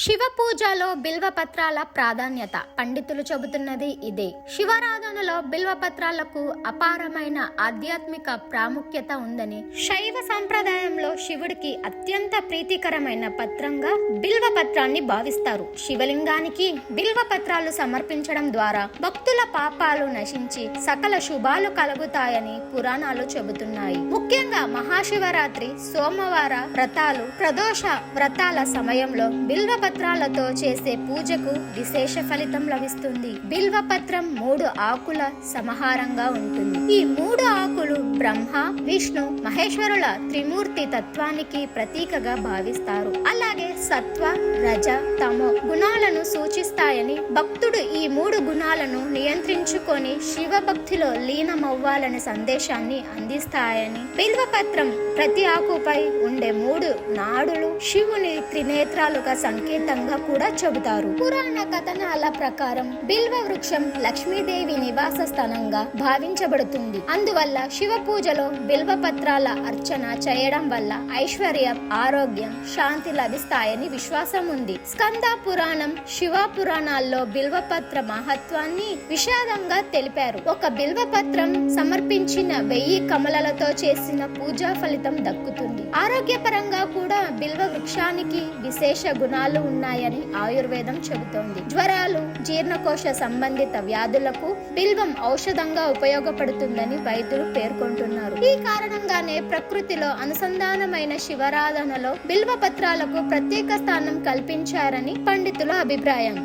శివ పూజలో బిల్వ పత్రాల ప్రాధాన్యత. పండితులు చెబుతున్నది ఇదే. శివారాధనలో బిల్వ పత్రాలకు అపారమైన ఆధ్యాత్మిక ప్రాముఖ్యత ఉందని శైవ సంప్రదాయంలో శివుడికి అత్యంత ప్రీతికరమైన పత్రంగా బిల్వ పత్రాన్ని భావిస్తారు. శివలింగానికి బిల్వ పత్రాలు సమర్పించడం ద్వారా భక్తుల పాపాలు నశించి సకల శుభాలు కలుగుతాయని పురాణాలు చెబుతున్నాయి. ముఖ్యంగా మహాశివరాత్రి సోమవార వ్రతాలు ప్రదోష వ్రతాల సమయంలో బిల్వ పత్రాలతో చేసే పూజకు విశేష ఫలితం లభిస్తుంది. బిల్వ పత్రం మూడు ఆకుల సమాహారంగా ఉంటుంది. ఈ మూడు ఆకులు బ్రహ్మ విష్ణు మహేశ్వరుల త్రిమూర్తి తత్వానికి ప్రతీకగా భావిస్తారు. అలాగే సత్వ రజ తమో గుణాలను సూచిస్తాయని భక్తుడు ఈ మూడు గుణాలను నియంత్రించుకొని శివభక్తిలో లీనమవ్వాలనే సందేశాన్ని అందిస్తాయని బిల్వపత్రం ప్రతి ఆకుపై ఉండే మూడు నాడులు శివుని త్రినేత్రాలుగా సంకేతంగా కూడా చెబుతారు. పురాణ కథనాల ప్రకారం బిల్వ వృక్షం లక్ష్మీదేవి నివాస స్థానంగా భావించబడుతుంది. అందువల్ల శివ పూజలో బిల్వ పత్రాల అర్చన చేయడం వల్ల ఐశ్వర్యం ఆరోగ్యం శాంతి లభిస్తాయని విశ్వాసం ఉంది. స్కంద పురాణం శివ పురాణాల్లో బిల్వపత్ర మహత్వాన్ని విషాదంగా తెలిపారు. ఒక బిల్వపత్రం సమర్పించిన వెయ్యి కమలలతో చేసిన పూజా ఫలితం దక్కుతుంది. ఆరోగ్యపరంగా కూడా బిల్వ వృక్షానికి విశేష గుణాలు ఉన్నాయని ఆయుర్వేదం చెబుతోంది. జ్వరాలు జీర్ణకోశ సంబంధిత వ్యాధులకు బిల్వం ఔషధంగా ఉపయోగపడుతుందని వైద్యులు పేర్కొంటున్నారు. ఈ కారణంగానే ప్రకృతిలో అనుసంధానమైన శివరాధనలో బిల్వ పత్రాలకు ప్రత్యేక స్థానం కల్పించారని పండితుల అభిప్రాయం.